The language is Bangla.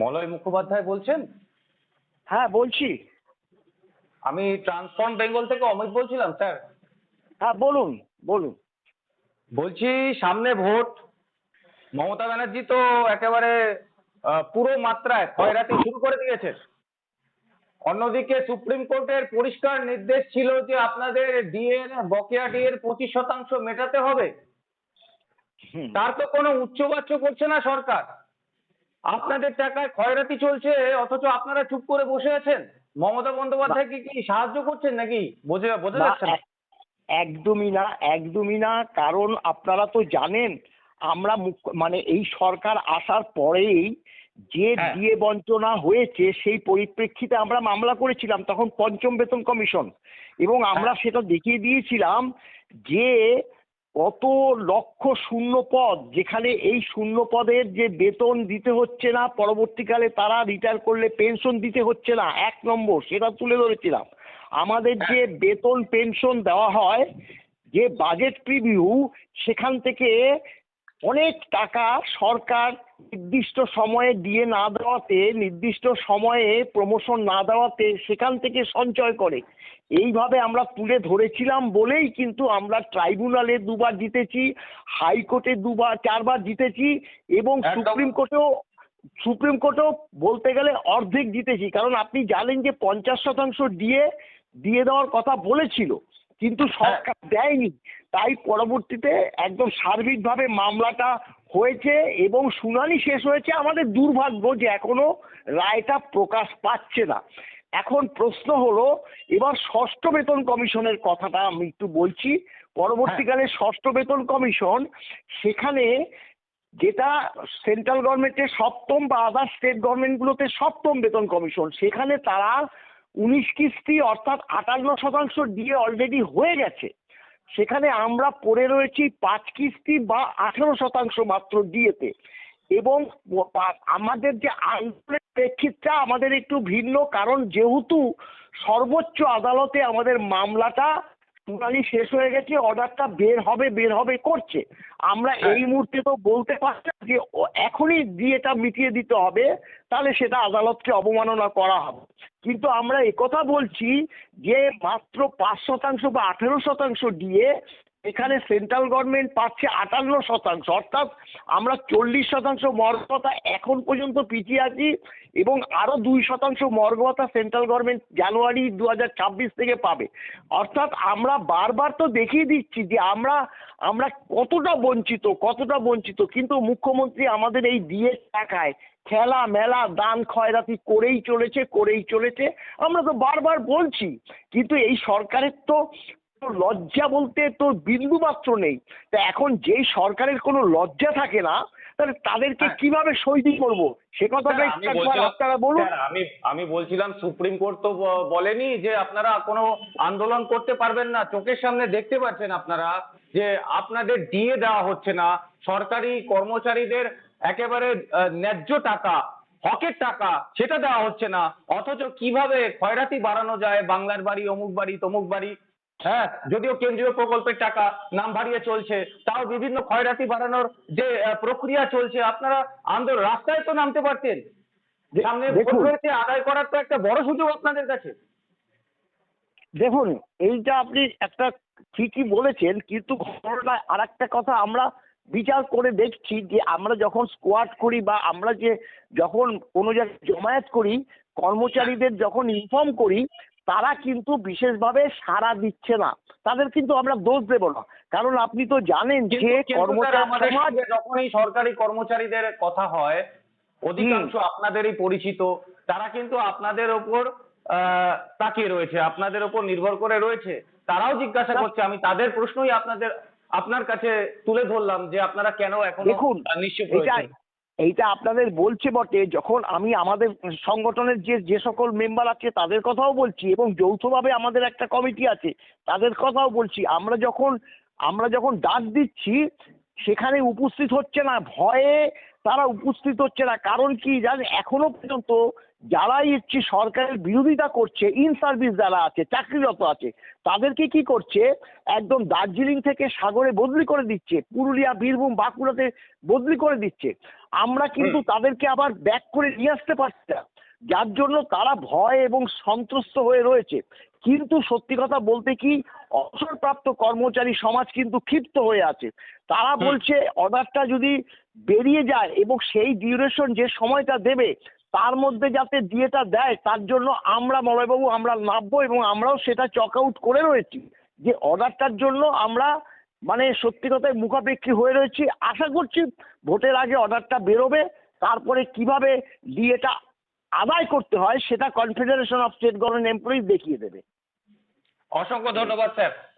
মলয় মুখোপাধ্যায় বলছেন? হ্যাঁ বলছি। আমি ট্রান্সফর্ম বেঙ্গল থেকে অমিত বলছিলাম স্যার। হ্যাঁ বলুন বলুন। বলছি সামনে ভোট। মমতা ব্যানার্জি তো একেবারে পুরো মাত্রায় খয়রাতি শুরু করে দিয়েছে। অন্যদিকে সুপ্রিম কোর্টের পরিষ্কার নির্দেশ ছিল যে আপনাদের ডিএ বকেয়া ডিএ এর পঁচিশ শতাংশ মেটাতে হবে। তার তো কোনো উচ্চবাচ্য করছে না সরকার। আপনাদের টাকায় খয়রাতি চলছে অথচ আপনারা চুপ করে বসে আছেন? মমতা বন্দ্যোপাধ্যায়কে কি সাহায্য করছেন নাকি? বোঝা বোঝা যাচ্ছে না। একদমই না একদমই না কারণ আপনারা তো জানেন আমরা মানে এই সরকার আসার পরেই যে হ্যাঁ। দিয়ে বঞ্চনা হয়েছে সেই পরিপ্রেক্ষিতে আমরা মামলা করেছিলাম তখন পঞ্চম বেতন কমিশন। এবং আমরা সেটা দেখিয়ে দিয়েছিলাম যে কত লক্ষ শূন্য পদ যেখানে এই শূন্য পদের যে বেতন দিতে হচ্ছে না, পরবর্তীকালে তারা রিটায়ার করলে পেনশন দিতে হচ্ছে না। এক নম্বর, সেটা তুলে ধরেছিলাম। আমাদের যে বেতন পেনশন দেওয়া হয়, যে বাজেট প্রিভিউ সেখান থেকে অনেক টাকা সরকার নির্দিষ্ট সময়ে দিয়ে না দেওয়াতে নির্দিষ্ট সময়ে প্রমোশন না দেওয়াতে সেখান থেকে সঞ্চয় করে। এইভাবে আমরা তুলে ধরেছিলাম বলেই কিন্তু আমরা ট্রাইব্যুনালে দুবার জিতেছি হাইকোর্টে দুবার চারবার জিতেছি এবং। সুপ্রিম কোর্টেও সুপ্রিম কোর্টেও বলতে গেলে অর্ধেক জিতেছি। কারণ আপনি জানেন যে পঞ্চাশ শতাংশ দিয়ে দিয়ে দেওয়ার কথা বলেছিল। কিন্তু সরকার দেয়নি। তাই পরবর্তীতে একদম সার্বিকভাবে মামলাটা হয়েছে এবং শুনানি শেষ হয়েছে আমাদের দুর্ভাগ্য যে এখনও রায়টা প্রকাশ পাচ্ছে না। এখন প্রশ্ন হলো এবার ষষ্ঠ বেতন কমিশনের কথাটা আমি একটু বলছি। পরবর্তীকালে ষষ্ঠ বেতন কমিশন সেখানে যেটা সেন্ট্রাল গভর্নমেন্টের সপ্তম বা আদার স্টেট গভর্নমেন্টগুলোতে সপ্তম বেতন কমিশন সেখানে তারা উনিশ কিস্তি অর্থাৎ আটান্ন শতাংশ দিয়ে অলরেডি হয়ে গেছে। সেখানে আমরা পড়ে রয়েছি পাঁচ কিস্তি বা আঠেরো শতাংশ মাত্র দিয়েতে। এবং আমাদের যে আন্দোলনের প্রেক্ষিতটা আমাদের একটু ভিন্ন কারণ যেহেতু সর্বোচ্চ আদালতে আমাদের মামলাটা শুনানি শেষ হয়ে গেছে অর্ডারটা বের হবে বের হবে করছে। আমরা হ্যাঁ। এই মুহূর্তে তো বলতে পারছি যে এখনই দিয়েটা মিটিয়ে দিতে হবে তাহলে সেটা আদালতকে অবমাননা করা হবে। কিন্তু আমরা একথা বলছি যে মাত্র পাঁচ শতাংশ বা আঠেরো শতাংশ দিয়ে এখানে সেন্ট্রাল গভর্নমেন্ট পাচ্ছে আটান্ন শতাংশ, অর্থাৎ আমরা চল্লিশ শতাংশ মর্গতা এখন পর্যন্ত পিছিয়ে আছি এবং আরও দুই শতাংশ মর্গতা সেন্ট্রাল গভর্নমেন্ট জানুয়ারি দু হাজার ছাব্বিশ থেকে পাবে। অর্থাৎ আমরা বারবার তো দেখিয়ে দিচ্ছি যে আমরা আমরা কতটা বঞ্চিত কতটা বঞ্চিত, কিন্তু মুখ্যমন্ত্রী আমাদের এই দিয়ে টাকায় খেলা, মেলা, দান খয়রাতি করেই চলেছে করেই চলেছে, আমরা তো বারবার বলছি। কিন্তু এই সরকারের তো তো লজ্জা বলতে তো বিন্দু মাত্র নেই। তা এখন যেই সরকারের কোনো লজ্জা থাকে না তাহলে তাদেরকে হ্যাঁ। কীভাবে সইদি করব? সে কথাটা আপনারা বলুন। আমি আমি বলছিলাম সুপ্রিম কোর্ট তো বলেনি যে আপনারা কোনো আন্দোলন করতে পারবেন না। চোখের সামনে দেখতে পাচ্ছেন আপনারা যে আপনাদের দিয়ে দেওয়া হচ্ছে না। সরকারি কর্মচারীদের একেবারে ন্যায্য টাকা হকের টাকা সেটা দেওয়া হচ্ছে না। অথচ কীভাবে খয়রাতি বাড়ানো যায়? বাংলার বাড়ি অমুক বাড়ি তমুক বাড়ি হ্যাঁ যদিও কেন্দ্রীয় প্রকল্পের টাকা নাম বাড়িয়ে চলছে তাও বিভিন্ন খয়রাতি বাড়ানোর যে প্রক্রিয়া চলছে আপনারা আন্দোলন রাস্তায় তো নামতে পারতেন সামনে ভোট দেখুন। রয়েছে আদায় করার তো একটা বড় সুযোগ আপনাদের কাছে দেখুন এইটা আপনি একটা ঠিকই বলেছেন কিন্তু ঘটনাটা আর একটা কথা আমরা বিচার করে দেখছি যে আমরা যখন স্কোয়াড করি বা আমরা যে যখন কোনো জায়গায় জমায়েত করি কর্মচারীদের যখন ইনফর্ম করি তারা কিন্তু বিশেষভাবে সাড়া দিচ্ছে না। তাদের কিন্তু আমরা দোষ দেব না। কারণ আপনি তো জানেন যে কর্মচারী যখনই সরকারি কর্মচারীদের কথা হয় অধিকাংশ আপনাদেরই পরিচিত। তারা কিন্তু আপনাদের ওপর আহ, তাকিয়ে রয়েছে আপনাদের ওপর নির্ভর করে রয়েছে। তারাও জিজ্ঞাসা করছে আমি তাদের প্রশ্নই আপনাদের আপনার কাছে তুলে ধরলাম যে আপনারা কেন এখন নিশ্চুপ এইটা আপনাদের বলছে বটে, যখন আমি আমাদের সংগঠনের যে যে সকল মেম্বার আছে তাদের কথাও বলছি এবং যৌথভাবে আমাদের একটা কমিটি আছে তাদের কথাও বলছি। আমরা যখন আমরা যখন ডাক দিচ্ছি, সেখানে উপস্থিত হচ্ছে না, ভয়ে তারা উপস্থিত হচ্ছে না। কারণ কি জানেন এখনও পর্যন্ত যারাই হচ্ছে সরকারের বিরোধিতা করছে ইন সার্ভিস যারা আছে চাকরিরত আছে তাদেরকে কি করছে? একদম দার্জিলিং থেকে সাগরে বদলি করে দিচ্ছে পুরুলিয়া বীরভূম বাঁকুড়াতে বদলি করে দিচ্ছে। আমরা কিন্তু তাদেরকে আবার ব্যাক করে নিয়ে আসতে পারছি না। যার জন্য তারা ভয় এবং সন্ত্রস্ত হয়ে রয়েছে। কিন্তু সত্যি কথা বলতে কি অবসরপ্রাপ্ত কর্মচারী সমাজ কিন্তু ক্ষিপ্ত হয়ে আছে। তারা বলছে অর্ডারটা যদি বেরিয়ে যায় এবং সেই ডিউরেশন যে সময়টা দেবে তার মধ্যে যাতে দিয়েটা দেয় তার জন্য আমরা মলয়বাবু আমরা নামবো এবং আমরাও সেটা চক আউট করে রয়েছি। যে অর্ডারটার জন্য আমরা মানে সত্যি কথায় মুখাপেক্ষী হয়ে রয়েছি। আশা করছি ভোটের আগে অর্ডারটা বেরোবে তারপরে কীভাবে ডিএটা আদায় করতে হয় সেটা confederation of state government employees দেখিয়ে দেবে। অসংখ্য ধন্যবাদ স্যার।